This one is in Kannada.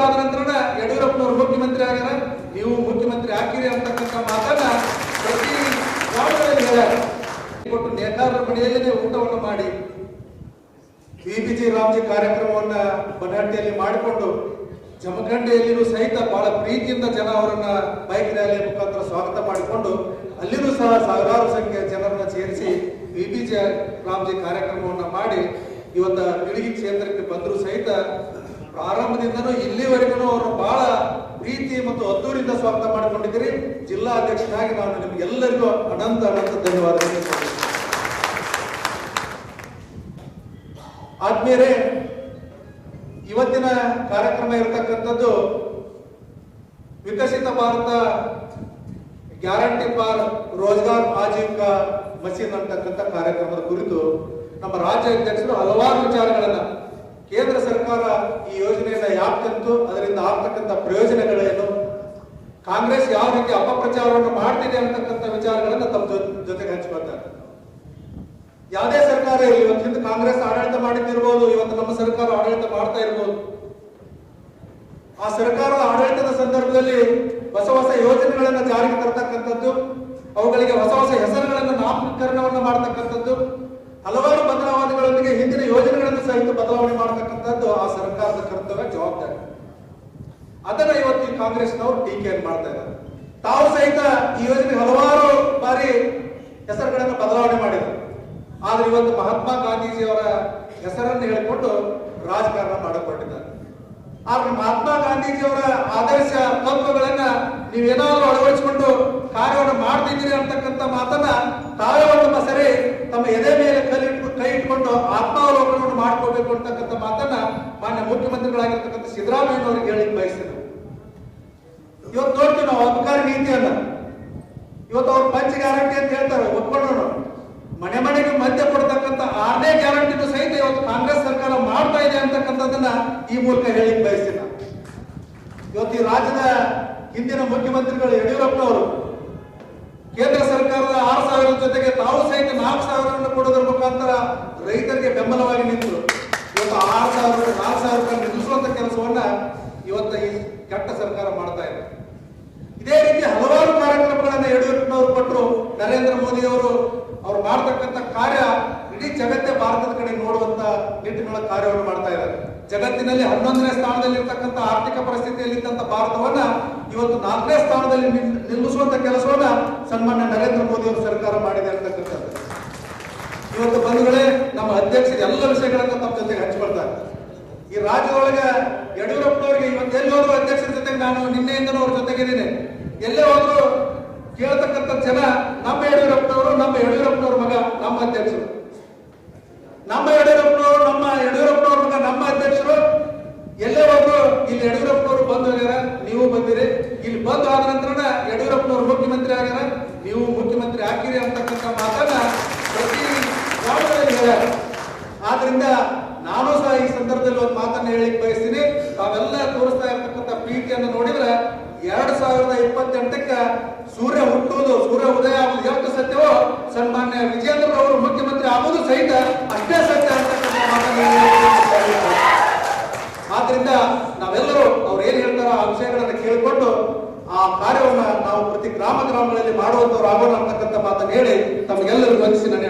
ಆದ ನಂತರ ಯಡಿಯೂರಪ್ಪನವರು ಮುಖ್ಯಮಂತ್ರಿ ಆಗ್ಯಾರ. ನೀವು ಮುಖ್ಯಮಂತ್ರಿ ಹಾಕಿರಿ ಅಂತಕ್ಕಂಥ ಮಾತನ್ನ ಪ್ರತಿ ಕೊಟ್ಟು ನೇತಾರರ ಮನೆಯಲ್ಲೇ ಊಟವನ್ನು ಮಾಡಿ ಬಿಬಿಜಿ ರಾಮ್ಜಿ ಕಾರ್ಯಕ್ರಮವನ್ನ ಬನಾಟಿಯಲ್ಲಿ ಮಾಡಿಕೊಂಡು ಜಮಖಂಡಿಯಲ್ಲಿಯೂ ಸಹಿತ ಬಹಳ ಪ್ರೀತಿಯಿಂದ ಜನ ಅವರನ್ನ ಬೈಕ್ ರ್ಯಾಲಿ ಮುಖಾಂತರ ಸ್ವಾಗತ ಮಾಡಿಕೊಂಡು ಅಲ್ಲಿಯೂ ಸಹ ಸಾವಿರಾರು ಸಂಖ್ಯೆಯ ಜನರನ್ನ ಸೇರಿಸಿ ಬಿಬಿಜಿ ರಾಮ್ಜಿ ಕಾರ್ಯಕ್ರಮವನ್ನ ಮಾಡಿ, ಇವತ್ತ ಬಿಳಿಗಿ ಕ್ಷೇತ್ರಕ್ಕೆ ಬಂದರೂ ಸಹಿತ ಪ್ರಾರಂಭದಿಂದನೂ ಇಲ್ಲಿವರೆಗೂ ಅವರು ಬಹಳ ಪ್ರೀತಿ ಮತ್ತು ಅದ್ದೂರಿಂದ ಸ್ವಾಗತ ಮಾಡಿಕೊಂಡಿದ್ದೀರಿ ಜಿಲ್ಲಾ ಅಧ್ಯಕ್ಷನಾಗಿ ನಾನು ನಿಮ್ಗೆಲ್ಲರಿಗೂ ಅನಂತ ಅನಂತ ಧನ್ಯವಾದಗಳು. ಆದ್ಮೇಲೆ ಇವತ್ತಿನ ಕಾರ್ಯಕ್ರಮ ಇರತಕ್ಕಂಥದ್ದು ವಿಕಸಿತ ಭಾರತ ಗ್ಯಾರಂಟಿ ಫಾರ್ ರೋಜ್ಗಾರ್ ಆಜೀವಿಕ ಮಸೀದ್ ಅಂತಕ್ಕಂಥ ಕಾರ್ಯಕ್ರಮದ ಕುರಿತು ನಮ್ಮ ರಾಜ್ಯ ಅಧ್ಯಕ್ಷರು ಹಲವಾರು ವಿಚಾರಗಳನ್ನ ಕೇಂದ್ರ ಸರ್ಕಾರ ಈ ಯೋಜನೆಯನ್ನ ಯಾಕೆ ಅದರಿಂದ ಆಗ್ತಕ್ಕಂಥ ಪ್ರಯೋಜನಗಳೇನು? ಕಾಂಗ್ರೆಸ್ ಯಾವ ರೀತಿ ಅಪಪ್ರಚಾರವನ್ನು ಮಾಡ್ತಿದೆ ಅಂತಕ್ಕಂಥ ವಿಚಾರಗಳನ್ನ ತಮ್ಮ ಜೊತೆಗೆ ಹಂಚ್ಕೊಳ್ತಾರೆ. ಯಾವುದೇ ಸರ್ಕಾರ ಇರಲಿ ಇವತ್ತು ಹಿಂದೆ ಕಾಂಗ್ರೆಸ್ ಆಡಳಿತ ಮಾಡಿದ್ದಿರ್ಬೋದು, ಇವತ್ತು ನಮ್ಮ ಸರ್ಕಾರ ಆಡಳಿತ ಮಾಡ್ತಾ ಇರ್ಬೋದು. ಆ ಸರ್ಕಾರದ ಆಡಳಿತದ ಸಂದರ್ಭದಲ್ಲಿ ಹೊಸ ಹೊಸ ಯೋಜನೆಗಳನ್ನ ಜಾರಿಗೆ ತರ್ತಕ್ಕಂಥದ್ದು, ಅವುಗಳಿಗೆ ಹೊಸ ಹೊಸ ಹೆಸರುಗಳನ್ನು ನಾಮಕರಣವನ್ನು ಮಾಡತಕ್ಕಂಥದ್ದು, ಹಲವಾರು ಸಹಿತ ಬದಲಾವಣೆ ಮಾಡತಕ್ಕಂಥದ್ದು ಆ ಸರ್ಕಾರದ ಕರ್ತವ್ಯ, ಜವಾಬ್ದಾರಿ. ಅದನ್ನ ಇವತ್ತು ಈ ಕಾಂಗ್ರೆಸ್ನವರು ಟೀಕೆಯನ್ನು ಮಾಡ್ತಾ ಇದ್ದಾರೆ. ತಾವು ಸಹಿತ ಈ ಯೋಜನೆ ಹಲವಾರು ಬಾರಿ ಹೆಸರುಗಳನ್ನು ಬದಲಾವಣೆ ಮಾಡಿದರು ಆದ್ರೆ ಇವತ್ತು ಮಹಾತ್ಮ ಗಾಂಧೀಜಿಯವರ ಹೆಸರನ್ನು ಹೇಳಿಕೊಂಡು ರಾಜಕಾರಣ ಮಾಡಿಕೊಂಡಿದ್ದಾರೆ ಆದ್ರೆ ಮಹಾತ್ಮ ಗಾಂಧೀಜಿಯವರ ಆದರ್ಶ ತತ್ವಗಳನ್ನ ನೀವೇನಾದ್ರೂ ಅಳವಡಿಸಿಕೊಂಡು ಕಾರ್ಯವನ್ನು ಮಾಡ್ತಿದ್ದೀರಿ ಅಂತಕ್ಕಂಥ ಮಾತನ್ನ ತಾವೇ ಒಂದು ಸರಿ ತಮ್ಮ ಎದೆ ಮೇಲೆ ಕೈ ಇಟ್ಕೊಂಡು ಆತ್ಮಾವಲೋಕನವನ್ನು ಮಾಡ್ಕೋಬೇಕು ಅಂತಕ್ಕಂಥ ಮಾತನ್ನ ಮಾನ್ಯ ಮುಖ್ಯಮಂತ್ರಿಗಳಾಗಿರ್ತಕ್ಕಂಥ ಸಿದ್ದರಾಮಯ್ಯನವರಿಗೆ ಹೇಳಿ ಬಯಸ್ತೇನೆ ಇವತ್ತು ನೋಡ್ತೀವಿ ನಾವು ಅಧಿಕಾರ ನೀತಿಯನ್ನ. ಇವತ್ತು ಅವ್ರು ಪಂಚ ಗ್ಯಾರಂಟಿ ಅಂತ ಹೇಳ್ತಾರೆ ಒಪ್ಕೊಂಡ್ರು ಮನೆ ಮನೆಗೆ ಮದ್ಯ ಕೊಡ್ತಕ್ಕಂಥ ಆರನೇ ಗ್ಯಾರಂಟಿನೂ ಸಹಿತ ಇವತ್ತು ಕಾಂಗ್ರೆಸ್ ಸರ್ಕಾರ ಮಾಡ್ತಾ ಇದೆ ಅಂತಕ್ಕಂಥದ್ದನ್ನ ಈ ಮೂಲಕ ಹೇಳಿ ಬಯಸ್ತೀನಿ ನಾನು. ಇವತ್ತು ಈ ರಾಜ್ಯದ ಹಿಂದಿನ ಮುಖ್ಯಮಂತ್ರಿಗಳು ಯಡಿಯೂರಪ್ಪನವರು ಕೇಂದ್ರ ಸರ್ಕಾರದ ಆರು ಸಾವಿರದ ಜೊತೆಗೆ ತಾವು ಸಹಿತ ನಾಲ್ಕು ಸಾವಿರವನ್ನು ಕೊಡೋದ್ರ ಮುಖಾಂತರ ರೈತರಿಗೆ ಬೆಂಬಲವಾಗಿ ನಿಂತು ಇವತ್ತು ಆರು ಸಾವಿರ, ನಾಲ್ಕು ಸಾವಿರ ರೂಪಾಯಿ ನಿಲ್ಲಿಸುವಂತ ಕೆಲಸವನ್ನ ಇವತ್ತು ಈ ಕೆಟ್ಟ ಸರ್ಕಾರ ಮಾಡ್ತಾ ಇದೆ. ಇದೇ ರೀತಿ ಹಲವಾರು ಕಾರ್ಯಕ್ರಮಗಳನ್ನ ಯಡಿಯೂರಪ್ಪನವರು ಕೊಟ್ಟರು. ನರೇಂದ್ರ ಮೋದಿ ಅವರು ಅವ್ರು ಮಾಡ್ತಕ್ಕಂಥ ಕಾರ್ಯ ಇಡೀ ಜಗತ್ತೇ ಭಾರತದ ಕಡೆ ನೋಡುವಂತ ನಿಟ್ಟಿನೊಳಗೆ ಕಾರ್ಯವನ್ನು ಮಾಡ್ತಾ ಇದ್ದಾರೆ. ಜಗತ್ತಿನಲ್ಲಿ ಹನ್ನೊಂದನೇ ಸ್ಥಾನದಲ್ಲಿ ಇರ್ತಕ್ಕಂಥ ಆರ್ಥಿಕ ಪರಿಸ್ಥಿತಿಯಲ್ಲಿದ್ದಂಥ ಭಾರತವನ್ನ ಇವತ್ತು ನಾಲ್ಕನೇ ಸ್ಥಾನದಲ್ಲಿ ನಿಲ್- ನಿಲ್ಲಿಸುವಂತ ಕೆಲಸವನ್ನ ಸನ್ಮಾನ್ಯ ನರೇಂದ್ರ ಮೋದಿ ಅವರು ಸರ್ಕಾರ ಮಾಡಿದೆ ಅಂತಕ್ಕಂಥದ್ದು. ಇವತ್ತು ಬಂಧುಗಳೇ, ನಮ್ಮ ಅಧ್ಯಕ್ಷರು ಎಲ್ಲ ವಿಷಯಗಳನ್ನ ತಮ್ಮ ಜೊತೆಗೆ ಹಂಚ್ಕೊಳ್ತಾರೆ. ಈ ರಾಜ್ಯದೊಳಗೆ ಯಡಿಯೂರಪ್ಪನವರಿಗೆ ಇವತ್ತು ಎಲ್ಲಿ ಅಧ್ಯಕ್ಷರ ಜೊತೆಗೆ ನಾನು ನಿನ್ನೆಯಿಂದನೂ ಅವ್ರ ಜೊತೆಗಿದ್ದೀನಿ ಎಲ್ಲೇ ಹೋದ್ರು ಕೇಳ್ತಕ್ಕಂಥ ಜನ ನಮ್ಮ ಯಡಿಯೂರಪ್ಪನವರು, ನಮ್ಮ ಯಡಿಯೂರಪ್ಪನವ್ರ ಮಗ, ನಮ್ಮ ಅಧ್ಯಕ್ಷರು. ನಮ್ಮ ಯಡಿಯೂರಪ್ಪನವರು ನಮ್ಮ ಯಡಿಯೂರಪ್ಪನವ್ರ ಮಗ ನಮ್ಮ ಅಧ್ಯಕ್ಷರು ಎಲ್ಲೇ ಹೋದ್ರು ಇಲ್ಲಿ ಯಡಿಯೂರಪ್ಪನವರು ಬಂದು ಹೋಗ್ಯಾರ ನೀವು ಬಂದಿರಿ ಇಲ್ಲಿ ಬಂದು ಆದ ನಂತರ ಯಡಿಯೂರಪ್ಪನವರು ಮುಖ್ಯಮಂತ್ರಿ ಆಗ್ಯಾರ. ನೀವು ಮುಖ್ಯಮಂತ್ರಿ ಹಾಕಿರಿ ಅಂತಕ್ಕಂಥ ಮಾತನ್ನ ಪ್ರತಿ ಆದ್ರಿಂದ ನಾನು ಸಹ ಈ ಸಂದರ್ಭದಲ್ಲಿ ಒಂದು ಮಾತನ್ನ ಹೇಳಿಕ್ ಬಯಸ್ತೀನಿ. ತಾವೆಲ್ಲ ತೋರಿಸ್ತಾ ಇರತಕ್ಕಂಥ ಪ್ರೀತಿಯನ್ನು ನೋಡಿದ್ರೆ ಎರಡ್ ಸಾವಿರದ ಇಪ್ಪತ್ತೆಂಟಕ್ಕ ಸೂರ್ಯ ಹುಟ್ಟುವುದು, ಸೂರ್ಯ ಉದಯ ಆಗುವುದು ಎಷ್ಟು ಸತ್ಯವೋ, ಸನ್ಮಾನ್ಯ ವಿಜೇಂದ್ರ ಅವರು ಮುಖ್ಯಮಂತ್ರಿ ಆಗುವುದು ಸಹಿತ ಅಷ್ಟೇ ಅಂತಕ್ಕಂಥ ಮಾತನ್ನ ಹೇಳಿಕ್ಕೆ ಆದ್ರಿಂದ ನಾವೆಲ್ಲರೂ ಅವ್ರು ಏನ್ ಹೇಳ್ತಾರೋ ಆ ವಿಷಯಗಳನ್ನ ಕೇಳಿಕೊಂಡು ಆ ಕಾರ್ಯವನ್ನ ನಾವು ಪ್ರತಿ ಗ್ರಾಮ ಗ್ರಾಮಗಳಲ್ಲಿ ಮಾಡುವಂತವ್ರು ಆಗೋಣ ಅಂತಕ್ಕಂಥ ಮಾತನ್ನು ಹೇಳಿ ತಮಗೆಲ್ಲರಿಗೂ ವಂದಿಸಿ ನಾನು